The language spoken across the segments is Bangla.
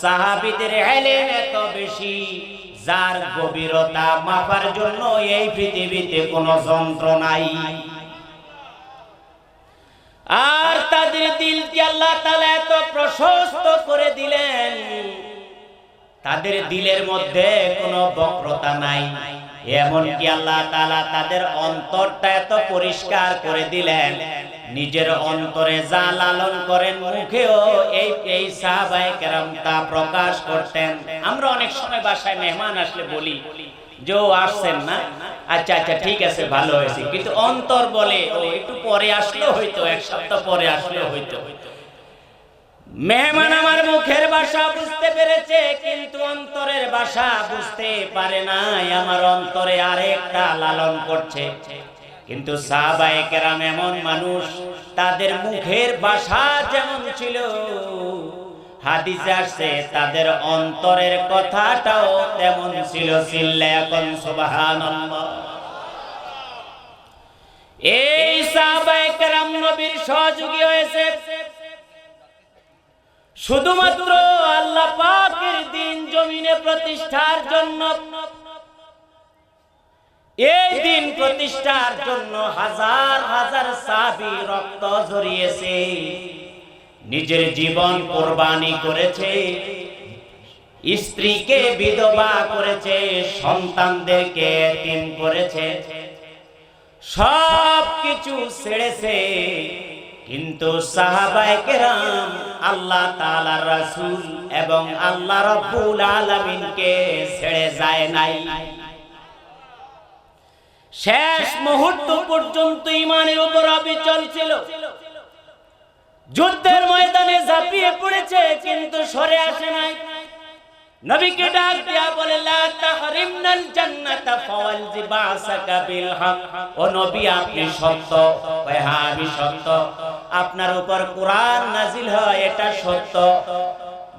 সাহাবিদের এলেম এত বেশি, যার গভীরতা মাপার জন্য এই পৃথিবীতে কোনো যন্ত্র নাই। আর তাদের দিলকে আল্লাহ তাআলা এত প্রশস্ত করে দিলেন, তাদের দিলের মধ্যে কোনো বক্রতা নাই। এমনকি আল্লাহ তাআলা তাদের অন্তরটা এত পরিষ্কার করে দিলেন নিজের অন্তরে যা লালন করেন, মুখেও এই এই সাহাবায়ে কেরাম তা প্রকাশ করতেন। আমরা অনেক সময় বাসায় মেহমান আসলে বলি যে ও আসছেন না? আচ্ছা আচ্ছা ঠিক আছে, ভালো হয়েছে। কিন্তু অন্তর বলে, ও, একটু পরে আসলেও হইতো, এক সপ্তাহ পরে আসলেও হইতো। মেহমান আমার মুখের ভাষা বুঝতে পেরেছে, কিন্তু অন্তরের ভাষা বুঝতে পারে নাই। আমার অন্তরে আরেকটা লালন করছে কিন্তু সাহাবায়ে কেরাম এমন মানুষ, তাদের মুখের ভাষা যেমন ছিল। তাদের অন্তরের কথাটাও তেমন ছিল এই সাহাবায়ে কেরাম সহযোগী হয়েছে। শুধুমাত্র আল্লাহ পাকের দিন জমিনে প্রতিষ্ঠার জন্য এই দিন প্রতিষ্ঠার জন্য হাজার হাজার সাবি রক্ত ঝরিয়েছে। নিজের জীবন কোরবানি করেছে, স্ত্রীকে বিধবা করেছে, সন্তানদেরকে এতিম করেছে। সব কিছু ছেড়েছে, কিন্তু সাহাবায়ে কেরাম আল্লাহ তাআলার রাসূল এবং আল্লাহ রাব্বুল আলামিনকে ছেড়ে যায় নাই। শেষ মুহূর্ত পর্যন্ত ইমানের উপর অবিচল ছিল। যুদ্ধের ময়দানে ঝাঁপিয়ে পড়েছে কিন্তু সরে আসে নাই। নবীকে ডাক দিয়া বলে লা তাহরিমনাল জান্নাতা ফাওয়াল জিবাসাকা বিল হক। ও নবী আপনি সত্য। কয় হ্যাঁ আমি সত্য। আপনার উপর কোরআন নাজিল হয় এটা সত্য।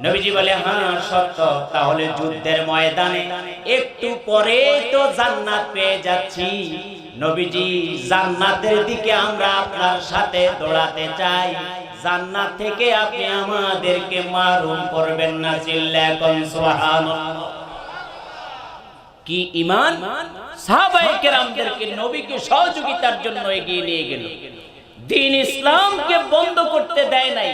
নবীজি বলে হ্যাঁ সত্য। তাহলে যুদ্ধের ময়দানে একটু পরে তো জান্নাত পেয়ে যাচ্ছি। নবীজি, জান্নাতের দিকে আমরা আপনার সাথে দৌড়াতে চাই। জান্নাত থেকে আপনি আমাদেরকে মারুম করবেন না চিল্লা কোন, সুবহানাল্লাহ। কি ইমান সাহাবায়ে কেরামদেরকে নবীকে সহযোগিতার জন্য এগিয়ে নিয়ে গেল। দিন ইসলামকে বন্ধ করতে দেয় নাই।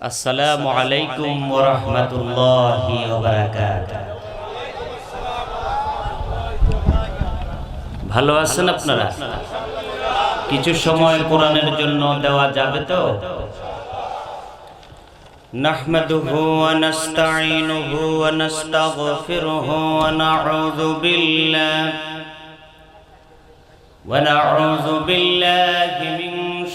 আসসালামু আলাইকুম ওয়া রাহমাতুল্লাহি ওয়া বারাকাতুহু ভালো আছেন আপনারা কিছু সময় কোরআনের জন্য দেওয়া যাবে তো نحمده ونستعينه ونستغفره ونعوذ بالله ونعوذ بالله من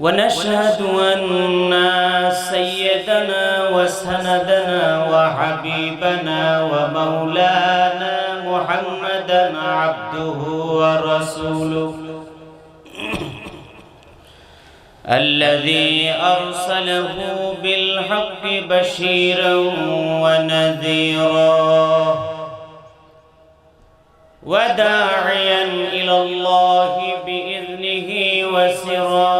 ونشهد أن سيدنا وسندنا وحبيبنا ومولانا محمدا عبده ورسوله. الذي أرسله بالحق بشيرا ونذيرا وداعيا إلى الله بإذنه وسراجا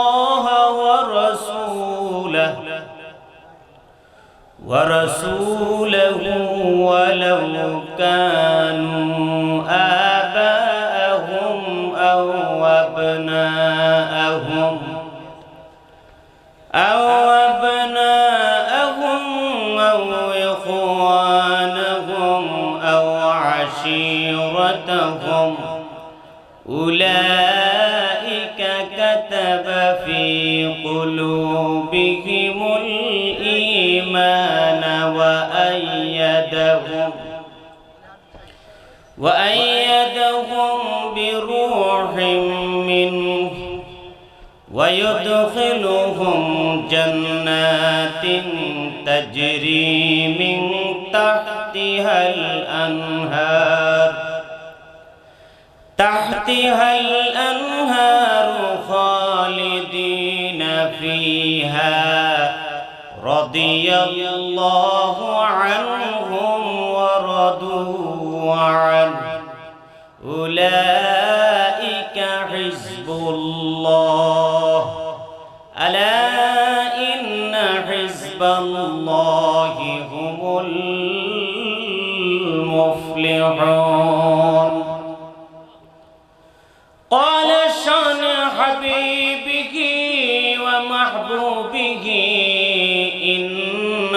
الله ورسوله. ورسوله ولو كانوا آباءهم أو أبناءهم أو أبناءهم أو إخوانهم أو عشيرتهم. أولئك قلوبهم الإيمان وأيدهم وأيدهم بروح منه ويدخلهم جنات تجري من تحتها الأنهار تحتها الأنهار رضي الله عنهم ورضوا عنه. أولئك حزب الله. ألا إن حزب الله هم المفلحون.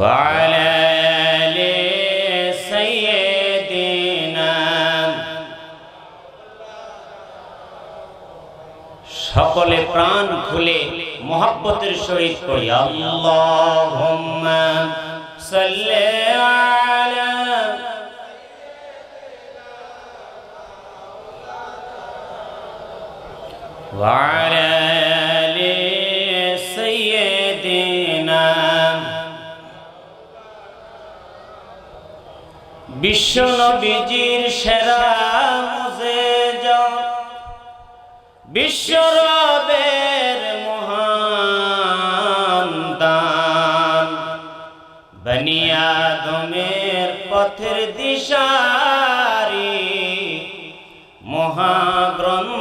وعلى آل سيدنا সকলে প্রাণ খুলে মোহাব্বতের সহিত করি আল্লাহুম্মা সাল্লি আলা وعلى বিশ্ব নবীজির সেরা মুজে যা বিশ্বরবের মহান দান। বনিয়াদমের পথের দিশারি মহাগ্রন্থ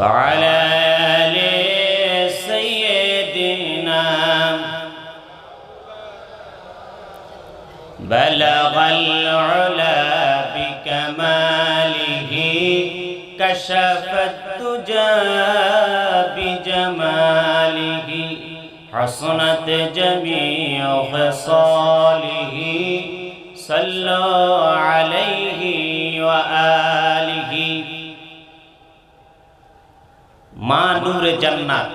وعلى آل سيدنا بلغ العلا بكماله كشف الدجى بجماله حسنت جميع خصاله صلوا عليه وآله মা জান্নাত।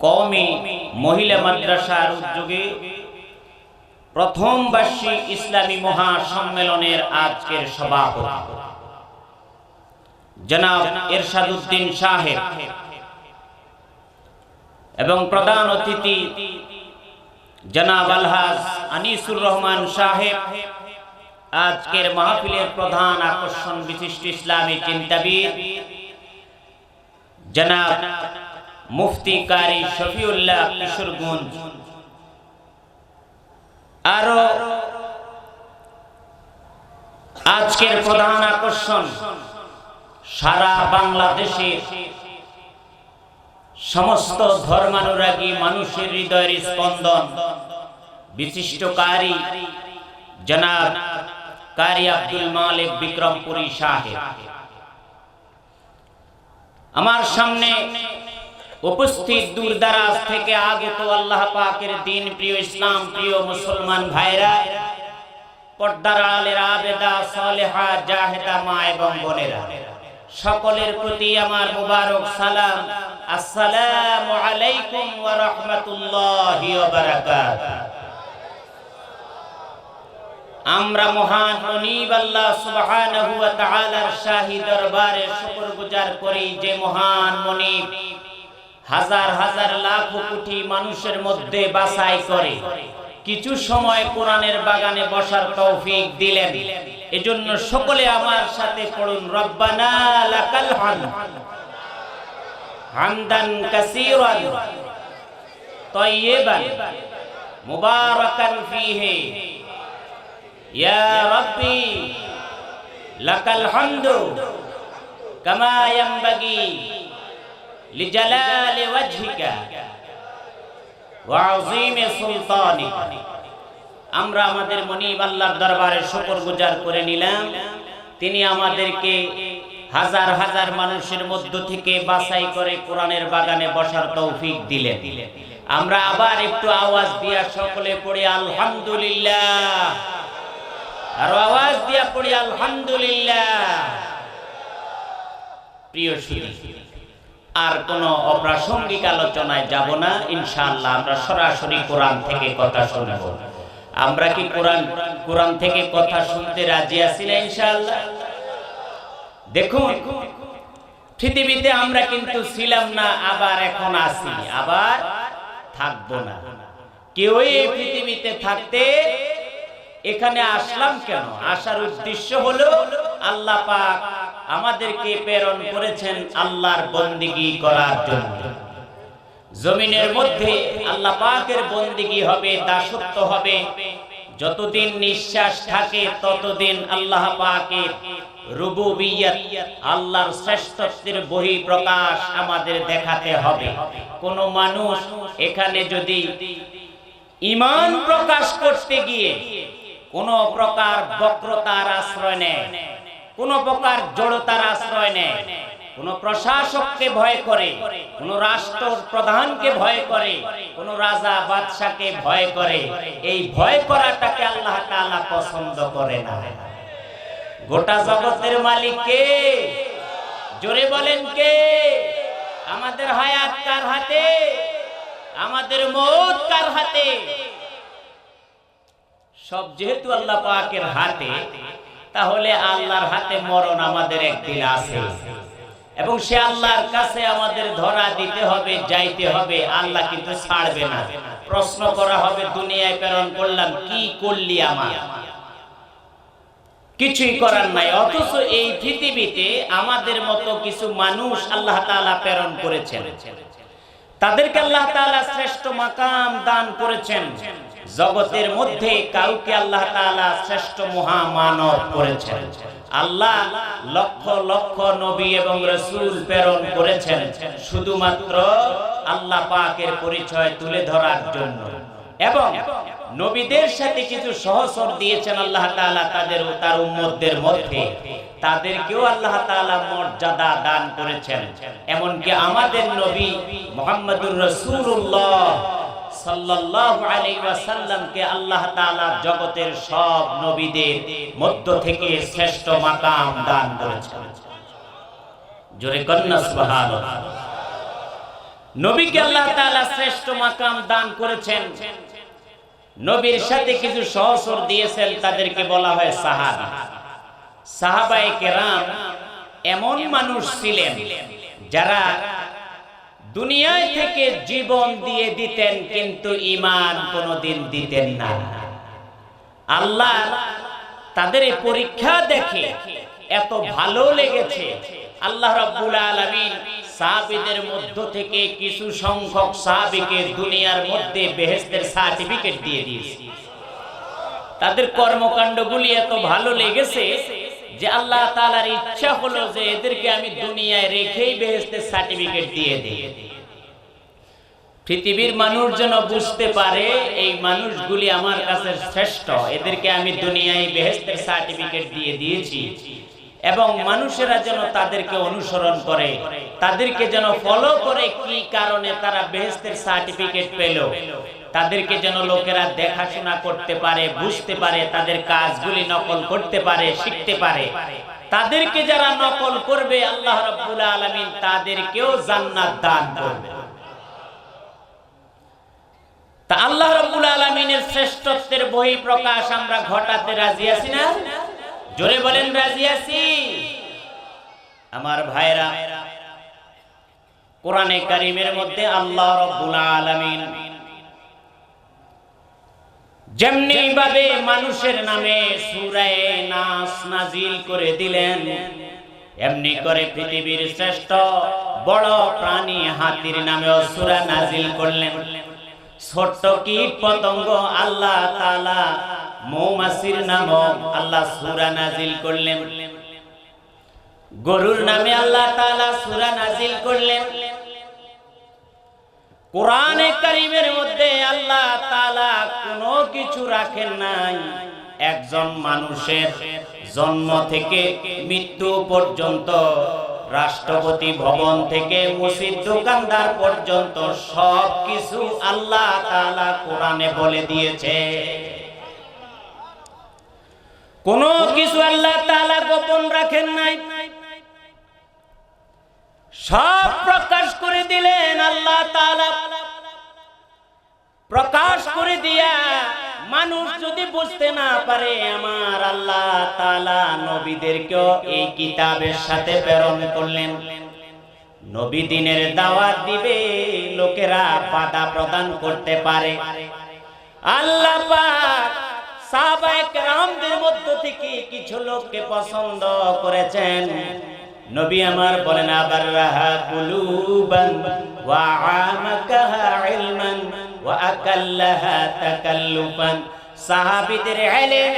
কওমি মহিলা মাদ্রাসার উদ্যোগে প্রথম বার্ষিক ইসলামী মহাসম্মেলনের আজকের সভাপতি জনাব এরশাদুদ্দিন এবং প্রধান অতিথি জনাব আলহাজ আনিসুর রহমান সাহেব আজকের মাহফিলের প্রধান আকর্ষণ বিশিষ্ট ইসলামী চিন্তাবিদ জনাব মুফতি কারি শফিউল্লাহ কিশোরগঞ্জ আরও আজকের প্রধান আকর্ষণ, সারা বাংলাদেশে সমস্ত ধর্মানুরাগী মানুষের হৃদয়ের স্পন্দন বিশিষ্ট কারি জনাব কারি আব্দুল মালিক বিক্রমপুরী সাহেব। আমার সামনে উপস্থিত দূর দারাজ থেকে আগত আল্লাহ পাকের দিন, প্রিয় ইসলাম, প্রিয় মুসলমান ভাইরা, পর্দার আলের আবেদা, সালেহা, জাহেদা, মা এবং বোনেরা, সকলের প্রতি আমার মুবারক সালাম। আসসালামু আলাইকুম ওয়া রাহমাতুল্লাহি ওয়া বারাকাতুহু। আমরা মহান আল্লাহ সুবহানাহু ওয়া তাআলার দরবারে শুকরগুজার করি যে মহান মনিব হাজার হাজার লাখ কোটি মানুষের মধ্যে বাছাই করে। কিছু সময় কোরআনের বাগানে বসার তৌফিক দিলেন। এজন্য সকলে আমার সাথে পড়ুন, রব্বানা লাকাল হামদ হামদান কাসীরান তাইয়িবান মুবারাকান ফীহি আমরা আমাদের মনিব আল্লাহর দরবারে গুজার করে নিলাম। তিনি আমাদেরকে হাজার হাজার মানুষের মধ্য থেকে বাছাই করে কোরআনের বাগানে বসার তৌফিক দিলেন। আমরা আবার একটু আওয়াজ দিয়া সকলে পড়ি, আলহামদুলিল্লাহ। আর আওয়াজ দিয়া পড়ি, আলহামদুলিল্লাহ। প্রিয় সুদী আর কোন অপ্রাসঙ্গিক আলোচনায় যাব না। ইনশাআল্লাহ আমরা সরাসরি কোরআন থেকে কথা শুনব। আমরা কি কোরআন কোরআন থেকে কথা শুনতে রাজি আছি না, ইনশাআল্লাহ? দেখুন, পৃথিবীতে আমরা কিন্তু ছিলাম না, আবার এখন আছি। আবার থাকব না। কেউই পৃথিবীতে থাকতে এখানে আসলাম কেন? আসার উদ্দেশ্য হলো আল্লাহ পাক আমাদেরকে প্রেরণ করেছেন আল্লাহর বন্দিগি করার জন্য। জমিনের মধ্যে আল্লাহ পাকের বন্দিগি হবে, দাসত্ব হবে। যতদিন নিঃশ্বাস থাকে, ততদিন আল্লাহ পাকের রুবুবিয়ত, আল্লাহর শ্রেষ্ঠত্বের বহি প্রকাশ আমাদের দেখাতে হবে। কোন মানুষ এখানে যদি ইমান প্রকাশ করতে গিয়ে কোন প্রকার বক্রতার আশ্রয় নেয় কোন প্রকার জড়তার আশ্রয় নেয় কোন প্রশাসককে ভয় করে, কোন রাষ্ট্র প্রধানকে ভয় করে, কোন রাজা বাদশাকে ভয় করে, এই ভয় করাটাকে আল্লাহ তাআলা পছন্দ করে না। গোটা জগতের মালিক কে? জোরে বলেন কে? আমাদের হায়াত কার হাতে? আমাদের মৌত কার হাতে? সব যেহেতু আল্লাহ পাকের হাতে, তাহলে আল্লাহর হাতে মরণ আমাদের একদিন আছে। এবং সে আল্লাহর কাছে আমাদের ধরা দিতে হবে, যাইতে হবে, আল্লাহ কিন্তু ছাড়বে না। প্রশ্ন করা হবে, দুনিয়ায় প্রেরণ করলাম, কি করলি আমার? কিছুই করার নাই। অথচ এই পৃথিবীতে আমাদের মতো কিছু মানুষ আল্লাহ তাআলা প্রেরণ করেছেন। তাদেরকে আল্লাহ তাআলা শ্রেষ্ঠ মাকাম দান করেছেন। জগতের মধ্যে কাউকে আল্লাহ তাআলা শ্রেষ্ঠ মহামানব করেছেন। আল্লাহ লক্ষ লক্ষ নবী এবং রসুল প্রেরণ করেছেন, শুধুমাত্র আল্লাহ পাকের পরিচয় তুলে ধরার জন্য। এবং নবীদের সাথে কিছু সহসর দিয়েছেন আল্লাহ তাআলা তাদের ও তার উম্মতদের মধ্যে। তাদেরকেও আল্লাহ তাআলা মর্যাদা দান করেছেন। এমনকি আমাদের নবী মুহাম্মদুর রাসূলুল্লাহ জগতের সব নবীদের মধ্য থেকে শ্রেষ্ঠ মাকাম দান করেছেন। নবীকে আল্লাহ শ্রেষ্ঠ মাকাম দান করেছেন। নবীর সাথে কিছু সহসর দিয়েছেন, তাদেরকে বলা হয় সাহাবা। সাহাবায়ে কেরাম এমন মানুষ ছিলেন যারা দুনিয়ায় থেকে জীবন দিয়ে দিতেন, কিন্তু ইমান কোনোদিন দিতেন না। আল্লাহ তাদের পরীক্ষা দেখে এত ভালো লেগেছে। আল্লাহ রাব্বুল আলামিন সাহাবীদের মধ্য থেকে কিছু সংখ্যক সাহাবীকে দুনিয়ার মধ্যে বেহেশতের সার্টিফিকেট দিয়ে দিয়েছে। তাদের কর্মকাণ্ডগুলি এত ভালো লেগেছে যে আল্লাহ তালার ইচ্ছা হলো যে এদেরকে আমি দুনিয়ায় রেখেই বেহেস্তে সার্টিফিকেট দিয়ে দিই। পৃথিবীর মানুষ যেন বুঝতে পারে, এই মানুষগুলি আমার কাছে শ্রেষ্ঠ। এদেরকে আমি দুনিয়ায় বেহেস্তের সার্টিফিকেট দিয়ে দিয়েছি। এবং মানুষেরা যেন তাদেরকে অনুসরণ করে, তাদেরকে যেন ফলো করে কি কারণে তারা বেহেস্তের সার্টিফিকেট পেল। তাদেরকে যেন লোকেরা দেখাশোনা করতে পারে, বুঝতে পারে, তাদের কাজগুলি নকল করতে পারে, শিখতে পারে। তাদেরকে যারা নকল করবে, আল্লাহ রাব্বুল আলামিন তাদেরকেও জান্নাত দান করবে। তা আল্লাহ রাব্বুল আলামিনের শ্রেষ্ঠত্বের বহি প্রকাশ আমরা ঘটাতে রাজি আছি না? জোরে বলেন রাজি আছি। আমার ভাইরা, কোরআনে কারিমের মধ্যে আল্লাহ রাব্বুল আলামিন যেমনি ভাবে মানুষের নামে সূরায়ে নাস নাজিল করে দিলেন, এমনি করে পৃথিবীর শ্রেষ্ঠ বড় প্রাণী হাতির নামেও সূরা নাজিল করলেন। ছোট্ট কীট পতঙ্গ? আল্লাহ তাআলা মৌমাছির নাম আল্লাহ সূরা নাজিল করলেন। গরুর নামে আল্লাহ তাআলা সুরা নাজিল করলেন। কোরআনে কারিমের মধ্যে আল্লাহ তালা কোনো কিছু রাখেন নাই। একজন মানুষের জন্ম থেকে মৃত্যু পর্যন্ত রাষ্ট্রপতি ভবন থেকে মসজিদ দোকানদার পর্যন্ত সব কিছু আল্লাহ তাআলা কোরআনে বলে দিয়েছে। কোনো কিছু আল্লাহ তাআলা গোপন রাখেন নাই। সব প্রকাশ করে দিলেন আল্লাহ প্রকাশ করে দিয়া মানুষ যদি বুঝতে না পারে আমার আল্লাহ তাআলা নবীদেরকেও এই কিতাবের সাথে প্রেরণ করলেন। নবী দিনের দাওয়াত দিবে, লোকেরা বাধা প্রদান করতে পারে। আল্লাহ মধ্য থেকে কিছু লোককে পছন্দ করেছেন। নবী আমার বলেন, আবার রাহা তাকাল্লুফান। সাহাবীদের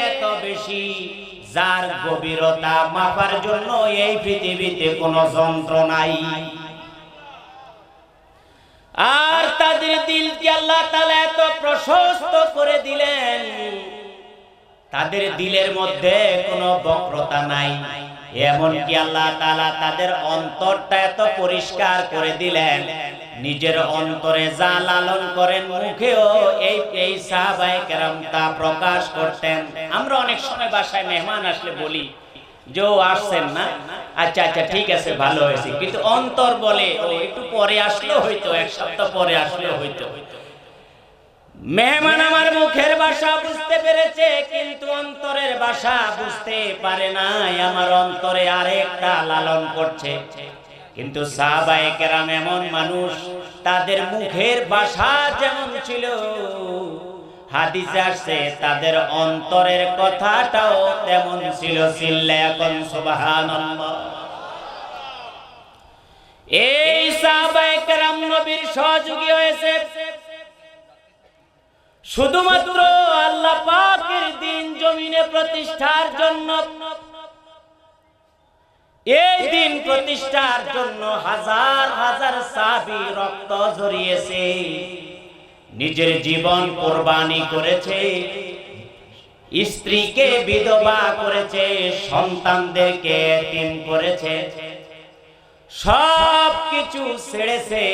এত বেশি, যার গভীরতা মাপার জন্য এই পৃথিবীতে কোনো যন্ত্র নাই। আর তাদের আল্লাহ এত প্রশস্ত করে দিলেন, তাদের দিলের মধ্যে কোনো বক্রতা নাই। এমনকি আল্লাহ তাআলা তাদের অন্তরটা এত পরিষ্কার করে দিলেন নিজের অন্তরে যা লালন করেন, মুখেও এই এই সাহাবায়ে কেরাম তা প্রকাশ করতেন। আমরা অনেক সময় বাসায় মেহমান আসলে বলি যে আসছেন না? আচ্ছা আচ্ছা ঠিক আছে, ভালো হয়েছে। কিন্তু অন্তর বলে, ও, একটু পরে আসলেও হইতো, এক সপ্তাহ পরে আসলেও হইতো। মেহমান আমার মুখের ভাষা বুঝতে পেরেছে, কিন্তু অন্তরের ভাষা বুঝতে পারে নাই। আমার অন্তরে আরেকটা লালন করছে। কিন্তু সাহাবায়ে কেরাম এমন মানুষ, তাদের মুখের ভাষা যেমন ছিল তাদের অন্তরের কথাটাও তেমন ছিল এই নবীর সহযোগী হয়েছে। শুধুমাত্র আল্লাহ পাকের দিন জমিনে প্রতিষ্ঠার জন্য প্রতিষ্ঠার জন্য হাজার হাজার সাহাবী রক্ত ঝরিয়েছে। নিজের জীবন কোরবানি করেছে, স্ত্রীকে বিধবা করেছে, সন্তানদেরকে এতিম করেছে। সব কিছু ছেড়েছে,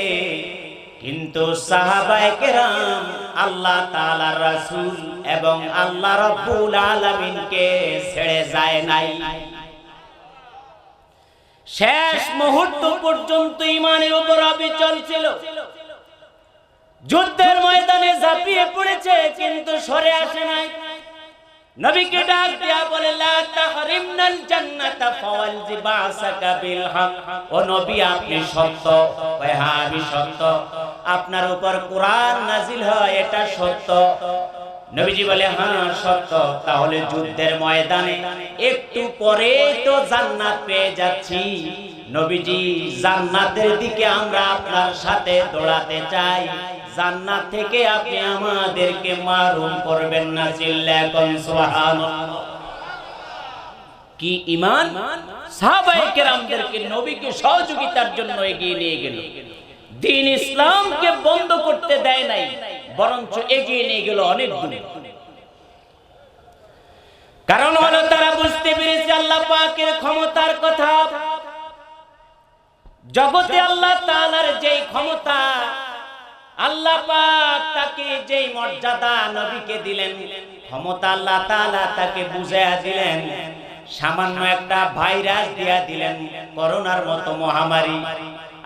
কিন্তু সাহাবায়ে কেরাম আল্লাহ তাআলার রাসূল এবং আল্লাহ রাব্বুল আলামিনকে ছেড়ে যায় নাই। শেষ মুহূর্ত পর্যন্ত ইমানের উপর অবিচল ছিল। যুদ্ধের ময়দানে ঝাঁপিয়ে পড়েছে, কিন্তু সরে আসে নাই। হ্যাঁ আপনার উপর কোরআন নাজিল হয়, এটা সত্য। নবীজি বলে হ্যাঁ সত্য। তাহলে যুদ্ধের ময়দানে একটু পরে তো জান্নাত পেয়ে যাচ্ছি। নবীজি, জান্নাতের দিকে আমরা আপনার সাথে দৌড়াতে চাই। জান্নাত থেকে আপনি আমাদেরকে মারুম করবেন না চিল্লা কোন, সুবহানাল্লাহ। কি ইমান সাহাবায়ে কেরামদেরকে নবীকে সহযোগিতার জন্য এগিয়ে নিয়ে গেল। দিন ইসলামকে বন্ধ করতে দেয় নাই, বরঞ্চ এগিয়ে নিয়ে গেল অনেক দূর। কারণ হলো তারা বুঝতে পেরেছে আল্লাহ পাকের ক্ষমতার কথা। জগতে আল্লাহ তাআলার যেই ক্ষমতা, আল্লাহ পাক তাকে যেই মর্যাদা নবীকে দিলেন, ক্ষমতা আল্লাহ তাআলা তাকে বুঝাইয়া দিলেন, সামান্য একটা ভাইরাস দিয়া দিলেন, করোনার মতো মহামারী।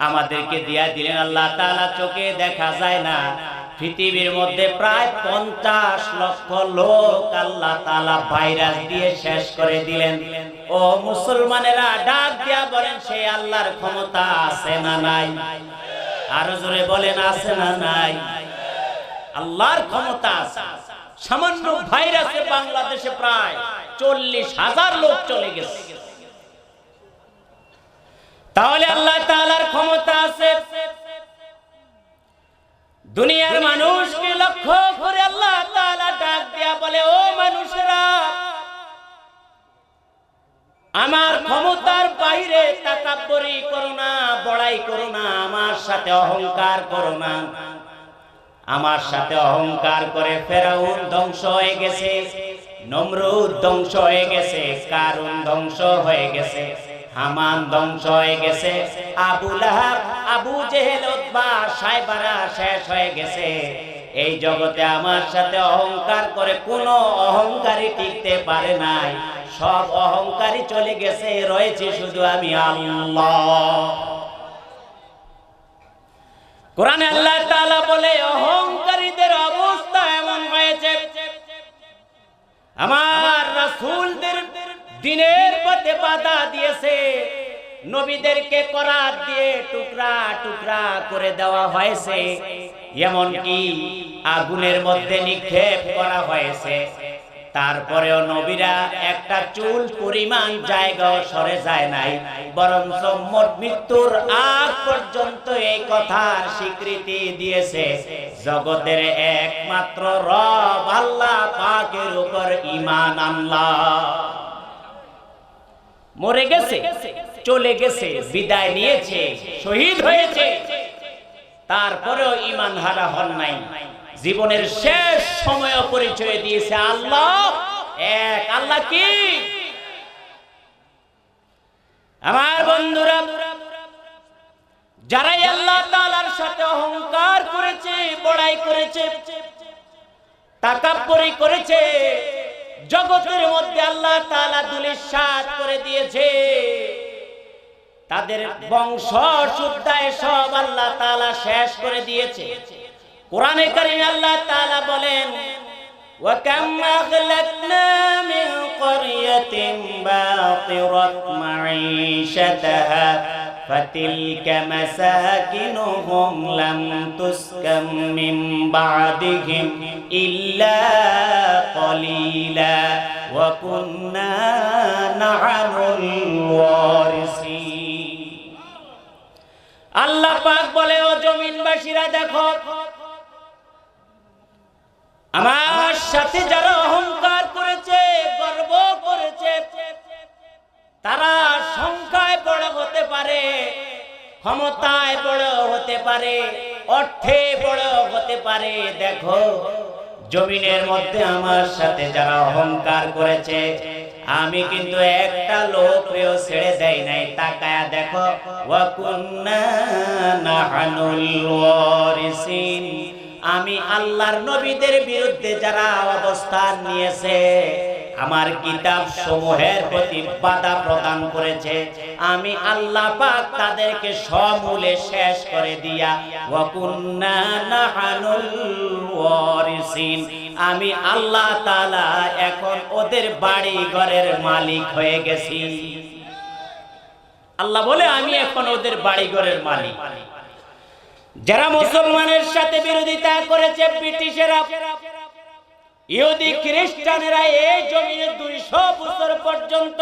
আমাদেরকে দিয়া দিলেন, আল্লাহ তাআলা চোখে দেখা যায় না। পৃথিবীর মধ্যে প্রায় পঞ্চাশ লক্ষ লোক আল্লাহ তাআলা ভাইরাস দিয়ে শেষ করে দিলেন। ও মুসলমানেরা ডাক দিয়া বলেন, সে আল্লাহর ক্ষমতা আছে না নাই? আরও জোরে বলেন, আছে না নাই? আল্লাহর ক্ষমতা আছে। সামান্য ভাইরাসে বাংলাদেশে প্রায় চল্লিশ হাজার লোক চলে গেছে। তাহলে আল্লাহ তাআলার ক্ষমতা আছে। দুনিয়ার মানুষকে লক্ষ্য করে আল্লাহ ডাক দিয়া বলে, ও মানুষেরা, আমার ক্ষমতার বাইরে তাকাব্বরি করো না, বড়াই করো না, আমার সাথে অহংকার করো না। আমার সাথে অহংকার করে ফেরাউন ধ্বংস হয়ে গেছে, নমরুদ ধ্বংস হয়ে গেছে, কারুন ধ্বংস হয়ে গেছে। হামান ধ্বংস হয়ে গেছে। Abu Lahab, Abu Jahl, Utba, সাইবারা শেষ হয়ে গেছে। এই জগতে আমার সাথে অহংকার করে কোনো অহংকারী টিকতে পারে নাই। সব অহংকারী চলে গেছে, রয়েছে শুধু আমি আল্লাহ। কোরআনে আল্লাহ বলে, অহংকারীদের অবস্থা এমন হয়েছে। আমার রাসূলদের দিনের পথে বাধা দিয়েছে। নবীদেরকে করাত দিয়ে টুকরা টুকরা করে দেওয়া হয়েছে। এমন কি আগুনের মধ্যে নিক্ষেপ করা হয়েছে। তারপরেও নবীরা একটা চুল পরিমাণ জায়গাও সরে যায় নাই। বরং মোট মৃত্যুর আগ পর্যন্ত এই কথার স্বীকৃতি দিয়েছে। জগতের একমাত্র রব আল্লাহ পাকের উপর ইমান আল্লাহ মরে গেছে, চলে গেছে, বিদায় নিয়েছে, শহীদ হয়েছে। তারপরেও ইমান হারা হন নাই। জীবনের শেষ সময় পরিচয় দিয়েছে আল্লাহ। এক আল্লাহ কি? আমার বন্ধুরা, যারাই আল্লাহ তাআলার সাথে অহংকার করেছে, বড়াই করেছে, তাকাব্বরি করেছে জগতের মধ্যে আল্লাহ তাআলা দুলিশাত করে দিয়েছে তাদের বংশ শুদ্ধায় সব আল্লাহ তাআলা শেষ করে দিয়েছে কোরআনে কারিমে আল্লাহ তাআলা বলেন وكم أهلكنا من قرية باطرت معيشتها فتلك مساكنهم لم تسكن من بعدهم إلا قليلا وكنا نحن الوارثين আল্লাহ পাক বলে ও জমিনবাসীরা দেখো আমার সাথে যারা অহংকার করেছে গর্ব করেছে তারা সংখ্যায় বড় হতে পারে ক্ষমতায় বড় হতে পারে অর্থে বড় হতে পারে দেখো জমিনের মধ্যে আমার সাথে যারা অহংকার করেছে, আমি কিন্তু একটা লোকও ছেড়ে দেই নাই। তাকায়া দেখো আমি আল্লাহর নবীদের বিরুদ্ধে যারা অবস্থান নিয়েছে আমার কিতাব সমূহের প্রতি বাধা প্রদান করেছে। আমি আল্লাহ পাক তাদেরকে সমূলে শেষ করে দিয়া, ওয়াকুন্না নাহানুল ওয়ারিসিন। আমি আল্লাহ তাআলা এখন ওদের বাড়ি ঘরের মালিক হয়ে গেছি। আল্লাহ বলে, আমি এখন ওদের বাড়ি ঘরের মালিক। যারা মুসলমানের সাথে বিরোধিতা করেছে, ব্রিটিশেরা ইহুদি খ্রিস্টানেরা এই জমিনে দুইশো বছর পর্যন্ত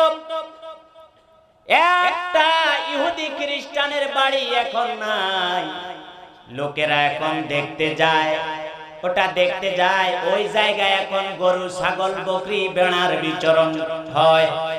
একটা ইহুদি খ্রিস্টানের বাড়ি এখন নাই। লোকেরা এখন দেখতে যায়, ওটা দেখতে যায়, ওই জায়গায় এখন গরু, ছাগল, বকরি, বেড়ার বিচরণ হয়।